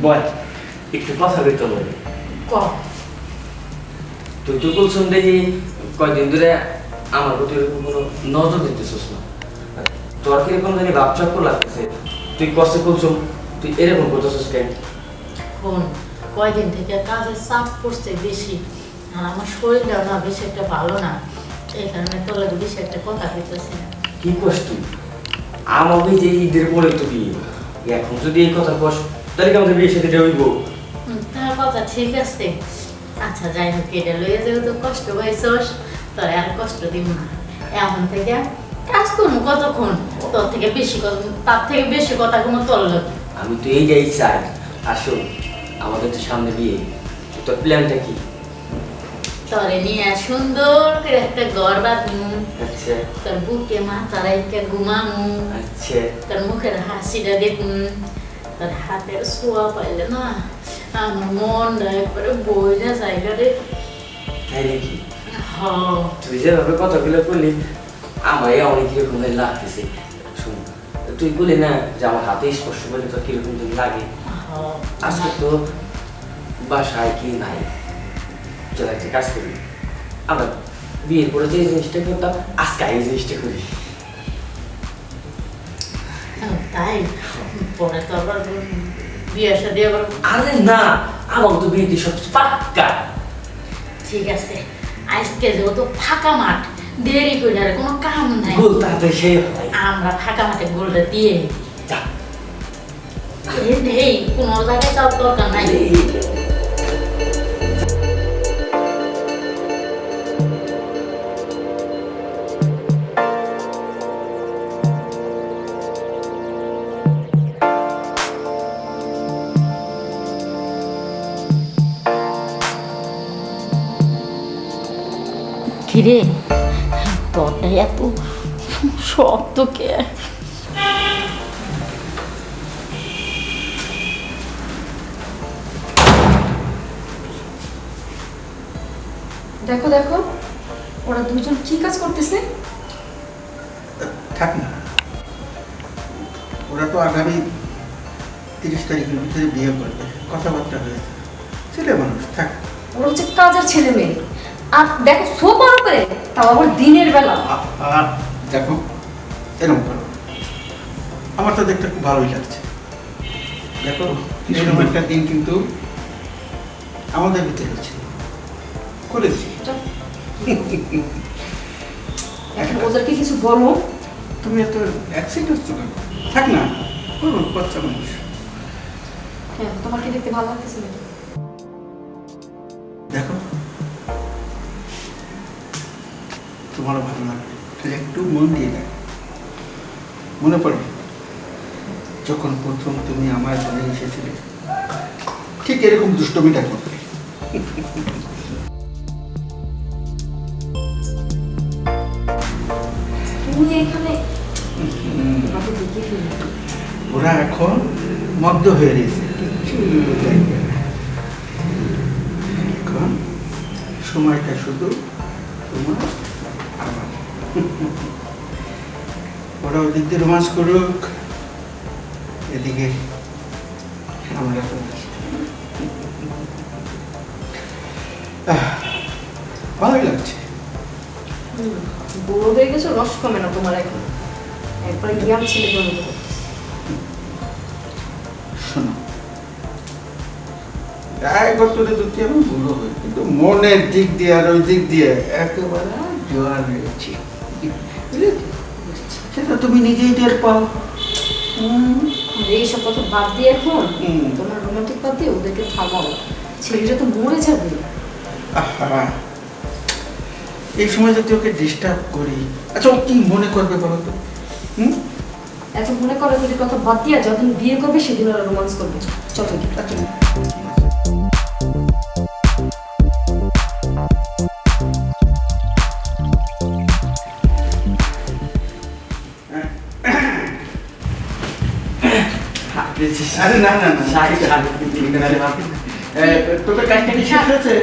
বল একটু কথা কইতে বলে ক? তুই তো কুলসুম দেখি কয়দিন ধরে আমার প্রতি এরকম কোনো নজর দিতেছিস না। তোর কীরকম জানি ভাব চক্কর লাগতেছে। তুই কষ্টে কুলসুম তুই এরকম করতেছিস কেন? শোন কয়দিন থেকে কাজের চাপ পড়ছে বেশি আর আমার শরীরটা না বেশি একটা ভালো না। এই কারণে তোর লাগে বেশি একটা কথা হইতেছে কি কষ্ট তুই? আমাকে যে ঈদের পরে তো বিয়ে এখন যদি এই কথা কস তাহলে আমাদের বিয়ে সাথে হইব? তার কথা ঠিক আছে। আচ্ছা যাই হোক এটা লইয়া তো কষ্ট পাইছস। তোর আর কষ্ট দিব না। এখন থেকে কাজ করব কতক্ষণ? তোর থেকে বেশি তার থেকে বেশি কথা কোনো তোর আমি তো এইটাই চাই। আসো আমাদের তো সামনে বিয়ে। তোর প্ল্যানটা কি? তোরে নিয়ে সুন্দর করে একটা ঘর বাঁধমু। আচ্ছা। তোর বুকে মাথা রাইকে ঘুমামু। আচ্ছা। তোর মুখের হাসিটা দেখুন তোর হাতের ছোঁয়া পাইলে না আমার মনটা একবারে বইলে জায়গা রে তাই নাকি তুই যেভাবে কথাগুলো বললি আমায় অনেক কীরকম লাগতেছে। শুন তুই বলি না যে আমার হাতে স্পর্শ করলে তোর কীরকম জানি লাগে? হ আজকে তো বাসায় কি নাই? চল একটা কাজ করি। আমরা বিয়ের পরে যে জিনিসটা করতাম আজকে এই জিনিসটা করি। তাই? পরে তো আবার বিয়ে সাথে আবার আরে না আমার তো বিয়েতে সব পাক্কা। ঠিক আছে আজকে যেহেতু ফাঁকা মাঠ দেরি করে আর কোনো কাম নাই। গোল সেই আমরা ফাঁকা মাঠে গোলটা দিয়ে এই কোনো জায়গায় যাওয়ার দরকার নাই। কিরে? তোরটা এত শক্ত কে? দেখো দেখো ওরা দুজন কি কাজ করতেছে? থাক না। ওরা তো আগামী তিরিশ তারিখের ভিতরে বিয়ে করবে। কথাবার্তা হয়েছে। ছেলে মানুষ থাক। ওরা হচ্ছে কাজের ছেলে মেয়ে আর দেখো সোপার উপরে তাও আবার দিনের বেলা। আর দেখো এরকম করো। আমার তো দেখতে খুব ভালোই লাগছে। দেখো এরকম একটা দিন কিন্তু আমাদের ভিতরে ছিল করেছি। এখন ওদেরকে কিছু বলো। তুমি এত অ্যাক্সিডেন্ট হচ্ছ কেন? থাক না করব বাচ্চা মানুষ। হ্যাঁ তোমার কি দেখতে ভালো লাগতেছে নাকি? তোমারও ভালো লাগবে খালি একটু মন দিয়ে দেখো মনে পড়ে যখন প্রথম তুমি আমার ঘরে এসেছিলে ঠিক এরকম দুষ্টমিটা ফেললে। ওরা এখন মগ্ধ হয়ে রয়েছে। এখন সময়টা শুধু তোমার ওরা ওদিক দিয়ে রোমাঞ্চ করুক এদিকে আমরা ভালোই লাগছে। বুড়ো হয়ে গেছো রস কমে না তোমার এখন। একবারে ছেলে শোনো দুটি আমি বুড়ো হই কিন্তু মনের দিক দিয়ে আর ওই দিক দিয়ে একেবারে জোয়ার রয়েছে? সেটা তুমি নিজেই টের পাও। এইসব কথা বাদ দিয়ে এখন। তোমার রোমান্টিক বাদ দিয়ে ওদেরকে থামাও। ছেলেটা তো মরে যাবে। এই সময় যদি ওকে ডিস্টার্ব করি আচ্ছা ও কি মনে করবে বলো তো? হুম? এত মনে করো যদি কথা বাদ দিয়া যখন বিয়ে করবে সেদিন ওরা রোমান্স করবে। চলো। আচ্ছা। আরে না না না শাড়ি, তোদের শেষ হয়েছে?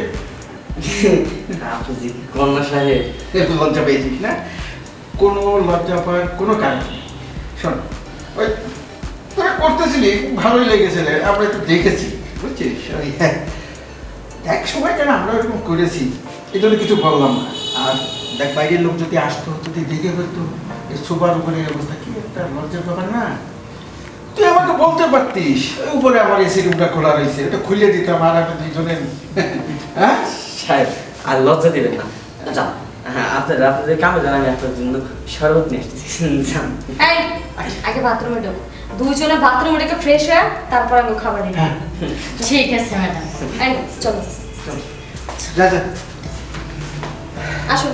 কন্যা সাহেব। লজ্জা পেয়েছিস না? কোনো লজ্জা পাওয়ার কোনো কারণ শোন ওই তোরা করতেছিলি ভালোই লেগেছিল আমরা একটু দেখেছি বুঝছিস? হ্যাঁ। এক সময় কেন আমরা এরকম করেছি এই জন্য কিছু বললাম না। আর দেখ বাইরের লোক যদি আসতো যদি দেখে এই সোফার উপরে অবস্থা কি একটা লজ্জার ব্যাপার না? তুই আমাকে বলতে পারতিস। উপরে আমার এসি রুমটা খোলা রয়েছে এটা খুলে দিতাম আর আমি দুইজনে। হ্যাঁ? সাহেব আর লজ্জা দিবেন না। যান। আপনার আপনাদের কামে জান আপনার জন্য শরবত নিয়ে যান। এই আগে বাথরুমে ঢোক। দুইজনে বাথরুমে ঢুকে ফ্রেশ হয়ে তারপর আমি খাবার নিই হ্যাঁ। ঠিক আছে ম্যাডাম এই চলো। যা যা। আসো।